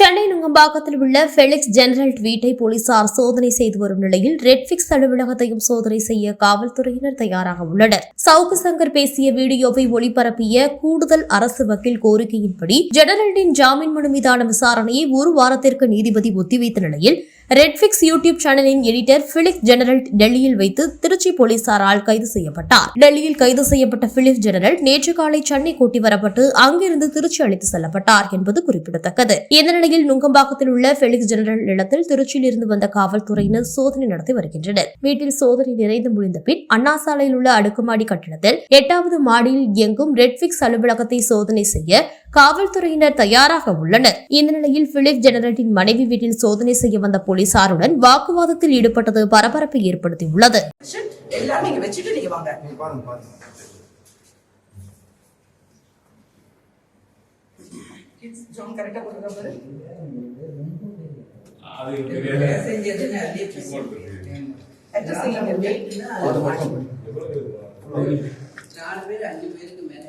சென்னை நுங்கம்பாக்கத்தில் உள்ள Felix general வீட்டை போலீசார் சோதனை செய்து வரும் நிலையில் ரெட்பிக்ஸ் அலுவலகத்தையும் சோதனை செய்ய காவல்துறையினர் தயாராக உள்ளனர். சவுக்கு சங்கர் பேசிய வீடியோவை ஒளிபரப்பிய கூடுதல் அரசு வக்கீல் கோரிக்கையின்படி ஜெனரலின் ஜாமீன் மனு மீதான விசாரணையை ஒரு வாரத்திற்கு நீதிபதி ஒத்திவைத்த நிலையில் ரெட்ஃபிக்ஸ் யூடியூப் சேனலின் எடிட்டர் பிலிக்ஸ் ஜெனரல் டெல்லியில் வைத்து திருச்சி போலீசாரால் கைது செய்யப்பட்டார். டெல்லியில் கைது செய்யப்பட்ட பிலிக்ஸ் ஜெனரல் நேற்று காலை சென்னை கூட்டி வரப்பட்டு அங்கிருந்து திருச்சி அழைத்து செல்லப்பட்டார் என்பது குறிப்பிடத்தக்கது. இந்த நிலையில் நுங்கம்பாக்கத்தில் உள்ள பெலிக்ஸ் ஜெனரல் நிலத்தில் திருச்சியில் இருந்து வந்த காவல்துறையினர் சோதனை நடத்தி வருகின்றனர். வீட்டில் சோதனை நிறைந்து முடிந்த பின் அண்ணா சாலையில் உள்ள அடுக்குமாடி கட்டிடத்தில் எட்டாவது மாடியில் இயங்கும் ரெட்பிக்ஸ் அலுவலகத்தை சோதனை செய்ய காவல்துறையினர் தயாராக உள்ளனர். இந்த நிலையில் பிலிப் ஜெனரலின் மனைவி வீட்டில் சோதனை செய்ய வந்த போலீசாருடன் வாக்குவாதத்தில் ஈடுபட்டது பரபரப்பை ஏற்படுத்தியுள்ளது ஷிட், எல்லாரும் நீங்க வச்சுட்டு நீங்க வாங்க நீங்க பாருங்க பாருங்க கிட்ஸ் ஜோன் கரெக்டா போட்டுருக்க பாரு. அது தெரியாது அட்ரஸ் எல்லாம் இருக்கு. அது மட்டும் நாலு பேர் அஞ்சு பேருக்கு மேல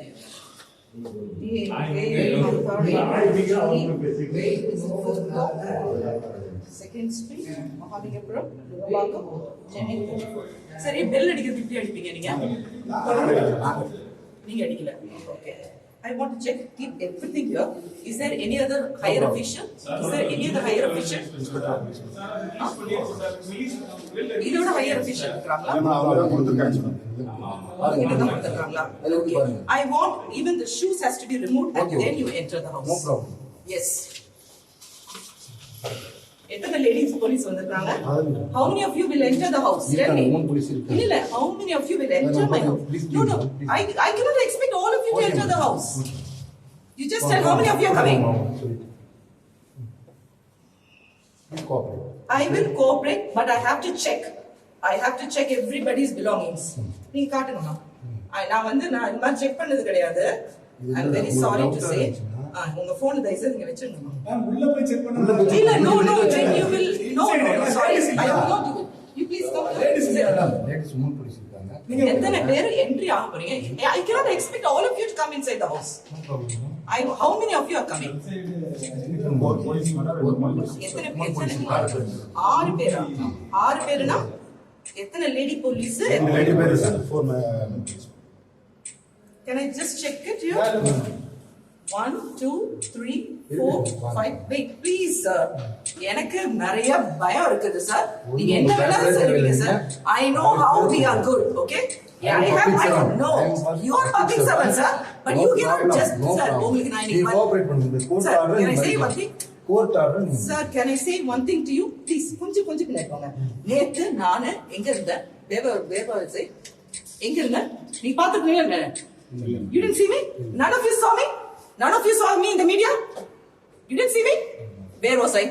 செகண்ட் ஸ்ட்ரீட் மகாலிங்கபுரம் நுங்கம்பாக்கம் சென்னை சரி பெல் அடிக்கிறது இப்படி அடிப்பீங்க நீங்க? நீங்க அடிக்கல. Okay I want to check, keep everything here. Is there any other higher official? Is there any other higher official? ಇದೋಡ higher official Okay. I want even the shoes has to be removed and then you enter the house. No problem. Yes. எத்தனை ladies police வந்திருக்காங்க how many of you will enter the house tell me. இல்ல இல்ல how many of you will enter my house no no i i cannot expect all of you to enter the house you just tell how many of you are coming i will cooperate but i have to check i have to check everybody's belongings நீங்க காட்டுங்கம்மா நான் வந்து நான் இந்த மாதிரி check பண்ணது கிடையாது இது i'm very உங்களுக்கு sorry to உங்க போன் தயவு செய்து நீங்க வச்சிருங்கம்மா உள்ள போய் செக் check இல்ல பண்ணி when you will no sorry i will not do it you please come Ladies madam, ladies மூணு police இருக்காங்க. எத்தனை பேர் என்ட்ரி ஆக போறீங்க I cannot expect all of you to come inside the house. No problem. I how many of you are coming? எத்தனை பேர். ஆறு பேரா ஆறு பேருனா எத்தனை lady police. Four ma- police. Can I just check it here? One, two, three, four, five. Wait, please, sir. எனக்கு நிறைய பயம் இருக்குது சார் நீங்க என்ன வேணாலும் சொல்லுவீங்க sir I know how we are good okay I have, I don't know. You are public servant, sir. But No you cannot problem, just, no sir, problem. உங்களுக்கு நான் நீங்க இன்னைக்கு cooperate பண்ணுங்க. இந்த court Sir, order can I நீங்க say one படிக்கணும். thing? Court order நீங்க- sir can I say one thing to you please கொஞ்சம் கொஞ்சம் பின்னாடி நேத்து நானு எங்க இருந்தேன் வேவ வேவ சே எங்க இருந்தேன் நீ பாத்துக்கீங்க you tend see me none of you saw me none of you saw me in the media? You didn't see me? Where was i?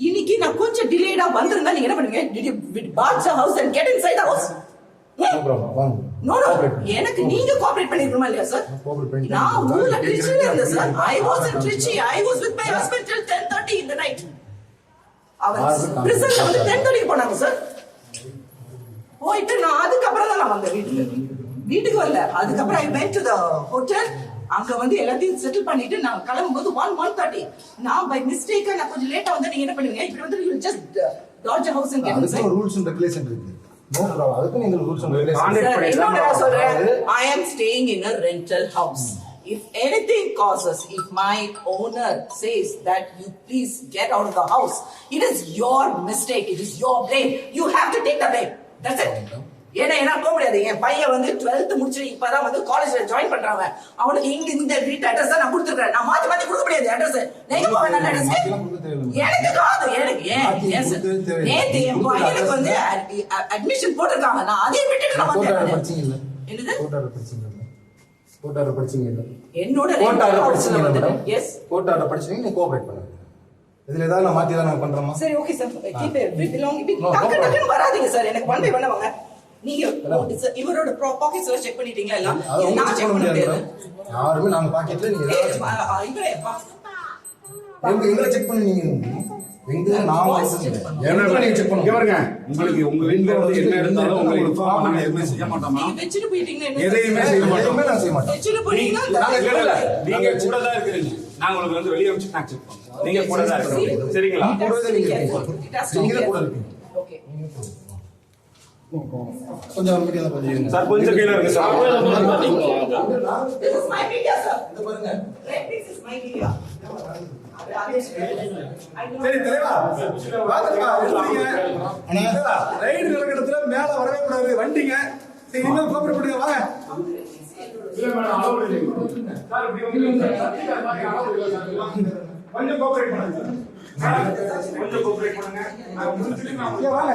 இன்னைக்கு நான் கொஞ்சம் டிலேடா வந்திருந்தா நீங்க என்ன பண்ணுவீங்க? Did you barge the house and get inside the house. No no பண்ணுங்க. எனக்கு நீங்க கோஆபரேட் பண்ணிருக்கணுமா இல்லையா சார் நான் ஊர்ல. ட்ரிச்சில இருந்தேன் sir I was in Trichy I was with my husband till 10:30 in the night. அவர் பிரிசன்ல வந்து நேரம். 10:30 போனாங்க சார் போயிட்டு நான் அதுக்கப்புறம் தான் நான் வந்தேன் வீட்டுக்கு. வீட்டுக்கு வரல. அதுக்கப்புறம் I went to the hotel அங்க வந்து எல்லாத்தையும் செட்டில் பண்ணிட்டு நான் கிளம்பும்போது ஒன் ஒன் தேர்ட்டி நான் பை மிஸ்டேக்கா நான் கொஞ்சம் லேட்டா வந்தா நீங்க என்ன பண்ணுவீங்க இப்படி வந்து you just dodge house and ஒரு rules and regulation இருக்கு. No problem. அதுக்கும் நீங்க rules and regulations Sir, இருக்கு. இன்னொன்னு நான் சொல்றேன். I am staying in a rental house. If anything causes, if my owner says that you please get out of the house, it is your mistake. It is your blame. You have to take the blame. That's it. ஏன்னா என்ன போக முடியாது. என் பையன் வந்து 12th முடிச்சு இப்பதான் வந்து காலேஜ்ல ஜாயின் பண்றாங்க அவனுக்கு இங்க இந்த வீட்டு அட்ரஸ் தான் நான் கொடுத்துருக்கேன் நான் மாத்தி மாத்தி கொடுக்க முடியாது அட்ரஸ் எங்க போவேன் நல்ல அட்ரஸ். எனக்கு காது. எனக்கு. நேத்து என் பையனுக்கு வந்து அட்மிஷன் போட்டிருக்காங்க. நான் அதையும் விட்டுட்டு நான் படிச்சீங்கல்ல? என்னது? Court order படிச்சீங்கல்ல? என்னோட படிச்சீங்கல்ல வந்து madam? எஸ் order படிச்சீங்க, நீங்க cooperate பண்ணுங்க. இதுல ஏதாவது நான் மாத்தி தான் நான் பண்றேமா? சரி okay sir keep every no டக்கு. டக்குன்னு வராதீங்க சார் எனக்கு ஒன் பை வாங்க. நீங்க இவரோட பாக்கெட் சர்ச் செக் பண்ணிட்டீங்களா எல்லாம்? நான் செக் பண்ண முடியாது. யாருமே நாங்க பாக்கெட்ல நீங்க இவரே எங்க செக் பண்ணி நீங்க? எங்க நான் எங்களை நீங்க செக் பண்ணுங்க பாருங்க. உங்களுக்கு உங்க வீட்ல வந்து என்ன இருந்தாலும் உங்களுக்கு எதுவுமே செய்ய மாட்டோமா? நீங்க வெச்சிட்டு எதையுமே? செய்ய மாட்டோம். நான் செய்ய வெச்சிட்டு போயிட்டீங்கன்னா நாங்க நீங்க கூட தான் இருக்கிறீங்க நாங்க உங்களுக்கு வந்து வெளியே செக் பண்ணுவோம் நீங்க கூட தான் இருக்கணும் சரிங்களா? கூட careful. இருக்கீங்க. Okay. கொஞ்சம் அமைதியாக கொஞ்சம். சார் கொஞ்சம் கீழே இருக்கு sir This is my media, sir. இதை பாருங்க. Right, this is my media. I know. சரி தலைவா வாங்கப்பா. ரைடு நடக்கிறதுல மேல வரவே கூடாது வண்டிங்க சரி இனிமேல் கோபரேட் பண்ணுங்க வாங்க சார், இப்படி வந்து கொஞ்சம் சார். கோபரேட் பண்ணுங்க முடிச்சுட்டு நான் வாங்க.